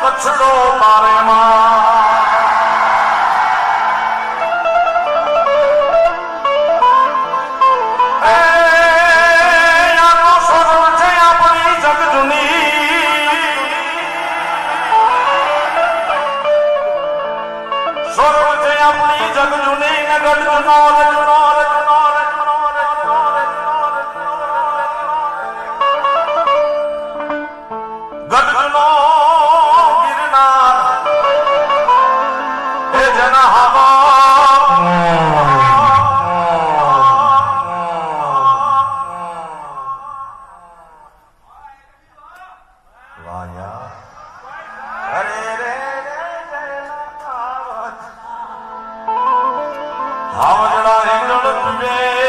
કચડો મારે માં. એ વાયા. અરે રે હાવજડા હિંગળ